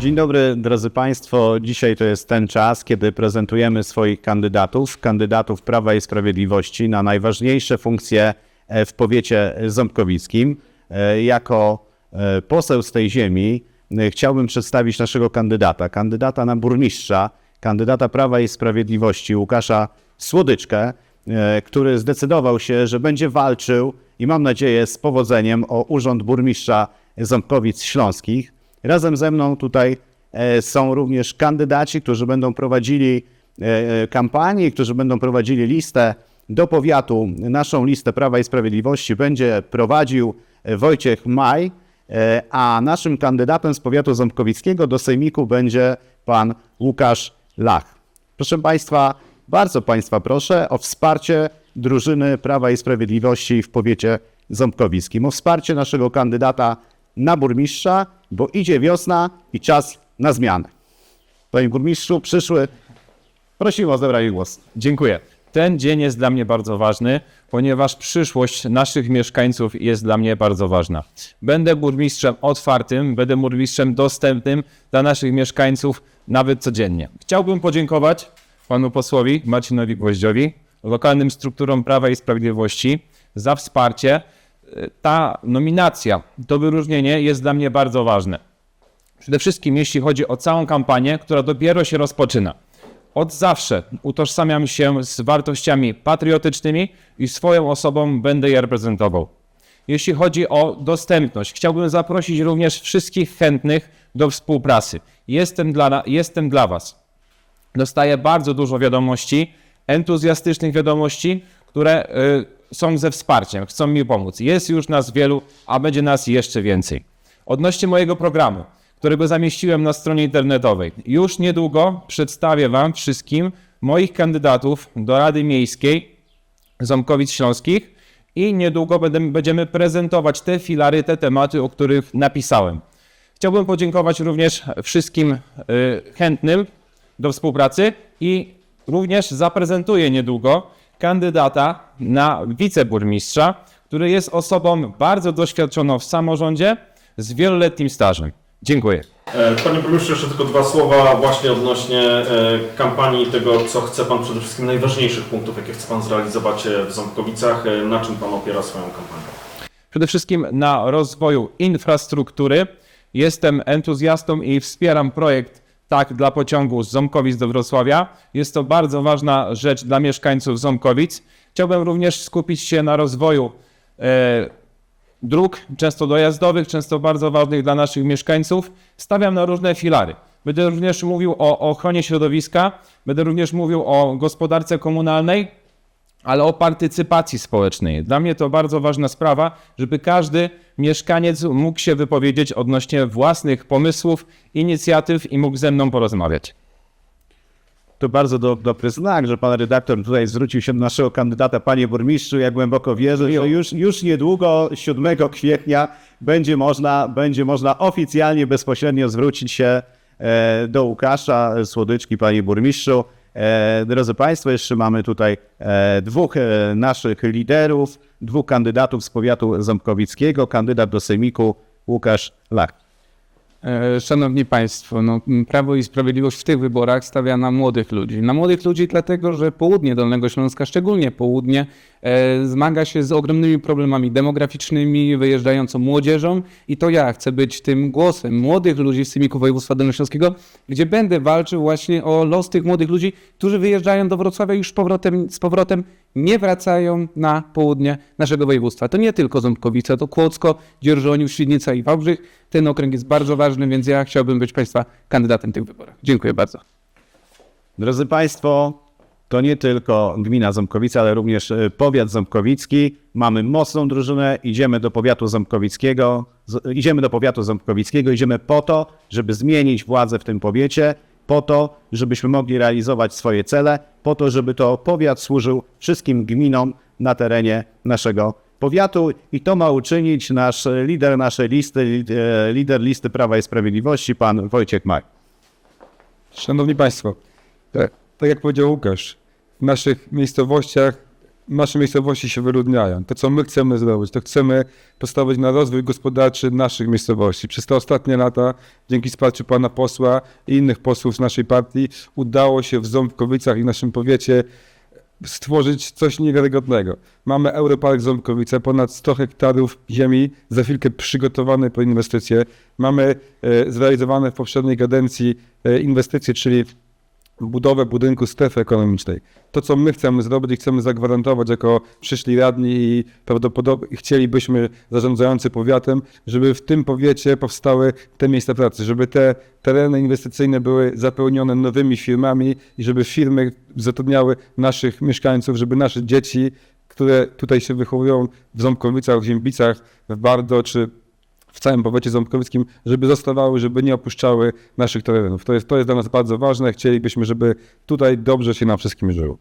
Dzień dobry, drodzy Państwo. Dzisiaj to jest ten czas, kiedy prezentujemy swoich kandydatów, kandydatów Prawa i Sprawiedliwości na najważniejsze funkcje e, w powiecie ząbkowickim. E, Jako e, poseł z tej ziemi chciałbym przedstawić naszego kandydata, kandydata na burmistrza, kandydata Prawa i Sprawiedliwości Łukasza Słodyczkę, który zdecydował się, że będzie walczył i mam nadzieję z powodzeniem o urząd burmistrza Ząbkowic Śląskich. Razem ze mną tutaj e, są również kandydaci, którzy będą prowadzili e, e, kampanię, którzy będą prowadzili listę do powiatu. Naszą listę Prawa i Sprawiedliwości będzie prowadził Wojciech Maj, a naszym kandydatem z powiatu ząbkowickiego do sejmiku będzie pan Łukasz Lach. Proszę Państwa, bardzo Państwa proszę o wsparcie drużyny Prawa i Sprawiedliwości w powiecie ząbkowickim, o wsparcie naszego kandydata na burmistrza, bo idzie wiosna i czas na zmianę. Panie burmistrzu, przyszły, prosimy o zabranie głosu. Dziękuję. Ten dzień jest dla mnie bardzo ważny, ponieważ przyszłość naszych mieszkańców jest dla mnie bardzo ważna. Będę burmistrzem otwartym, będę burmistrzem dostępnym dla naszych mieszkańców nawet codziennie. Chciałbym podziękować panu posłowi Marcinowi Gwoździowi, lokalnym strukturom Prawa i Sprawiedliwości za wsparcie. Ta nominacja, to wyróżnienie jest dla mnie bardzo ważne. Przede wszystkim jeśli chodzi o całą kampanię, która dopiero się rozpoczyna. Od zawsze utożsamiam się z wartościami patriotycznymi i swoją osobą będę je reprezentował. Jeśli chodzi o dostępność, chciałbym zaprosić również wszystkich chętnych do współpracy. Jestem dla, jestem dla Was. Dostaję bardzo dużo wiadomości, entuzjastycznych wiadomości, które y, są ze wsparciem, chcą mi pomóc. Jest już nas wielu, a będzie nas jeszcze więcej. Odnośnie mojego programu, którego zamieściłem na stronie internetowej, już niedługo przedstawię Wam wszystkim moich kandydatów do Rady Miejskiej Ząbkowic Śląskich i niedługo będziemy prezentować te filary, te tematy, o których napisałem. Chciałbym podziękować również wszystkim y, chętnym do współpracy i również zaprezentuję niedługo kandydata na wiceburmistrza, który jest osobą bardzo doświadczoną w samorządzie z wieloletnim stażem. Dziękuję. E, Panie burmistrzu, jeszcze tylko dwa słowa właśnie odnośnie e, kampanii tego, co chce Pan przede wszystkim najważniejszych punktów, jakie chce Pan zrealizować e, w Ząbkowicach. Na czym Pan opiera swoją kampanię? Przede wszystkim na rozwoju infrastruktury. Jestem entuzjastą i wspieram projekt Tak dla pociągu z Ząbkowic do Wrocławia. Jest to bardzo ważna rzecz dla mieszkańców Ząbkowic. Chciałbym również skupić się na rozwoju e, dróg, często dojazdowych, często bardzo ważnych dla naszych mieszkańców. Stawiam na różne filary. Będę również mówił o ochronie środowiska, będę również mówił o gospodarce komunalnej, ale o partycypacji społecznej. Dla mnie to bardzo ważna sprawa, żeby każdy mieszkaniec mógł się wypowiedzieć odnośnie własnych pomysłów, inicjatyw i mógł ze mną porozmawiać. To bardzo do, dobry znak, że pan redaktor tutaj zwrócił się do naszego kandydata, panie burmistrzu. Ja głęboko wierzę, że już, już niedługo, 7 kwietnia, będzie można, będzie można oficjalnie, bezpośrednio zwrócić się e, do Łukasza Słodyczki, panie burmistrzu. E, drodzy Państwo, jeszcze mamy tutaj e, dwóch e, naszych liderów, dwóch kandydatów z powiatu ząbkowickiego. Kandydat do sejmiku Łukasz Lach. Szanowni Państwo, no, Prawo i Sprawiedliwość w tych wyborach stawia na młodych ludzi. Na młodych ludzi dlatego, że południe Dolnego Śląska, szczególnie południe, zmaga się z ogromnymi problemami demograficznymi, wyjeżdżającą młodzieżą i to ja chcę być tym głosem młodych ludzi z Sejmiku Województwa Dolnośląskiego, gdzie będę walczył właśnie o los tych młodych ludzi, którzy wyjeżdżają do Wrocławia i już powrotem, z powrotem nie wracają na południe naszego województwa. To nie tylko Ząbkowice, to Kłodzko, Dzierżoniów, Świdnica i Wałbrzych. Ten okręg jest bardzo ważny, więc ja chciałbym być Państwa kandydatem w tych wyborach. Dziękuję bardzo. Drodzy Państwo, to nie tylko gmina Ząbkowice, ale również e, powiat ząbkowicki. Mamy mocną drużynę, idziemy do powiatu ząbkowickiego, idziemy do powiatu ząbkowickiego, idziemy po to, żeby zmienić władzę w tym powiecie, po to, żebyśmy mogli realizować swoje cele, po to, żeby to powiat służył wszystkim gminom na terenie naszego powiatu i to ma uczynić nasz e, lider naszej listy, li- e, lider listy Prawa i Sprawiedliwości, pan Wojciech Maj. Szanowni Państwo, tak, tak jak powiedział Łukasz, w naszych miejscowościach nasze miejscowości się wyludniają. To, co my chcemy zrobić, to chcemy postawić na rozwój gospodarczy naszych miejscowości. Przez te ostatnie lata, dzięki wsparciu pana posła i innych posłów z naszej partii, udało się w Ząbkowicach i naszym powiecie stworzyć coś niewiarygodnego. Mamy Europark Ząbkowice, ponad 100 hektarów ziemi, za chwilkę przygotowane po inwestycje. Mamy e, zrealizowane w poprzedniej kadencji e, inwestycje, czyli budowę budynku strefy ekonomicznej. To, co my chcemy zrobić i chcemy zagwarantować jako przyszli radni i prawdopodobnie chcielibyśmy zarządzający powiatem, żeby w tym powiecie powstały te miejsca pracy, żeby te tereny inwestycyjne były zapełnione nowymi firmami i żeby firmy zatrudniały naszych mieszkańców, żeby nasze dzieci, które tutaj się wychowują w Ząbkowicach, w Ziębicach, w Bardo czy w całym powiecie ząbkowickim, żeby zostawały, żeby nie opuszczały naszych terenów. To jest, to jest dla nas bardzo ważne. Chcielibyśmy, żeby tutaj dobrze się nam wszystkim żyło.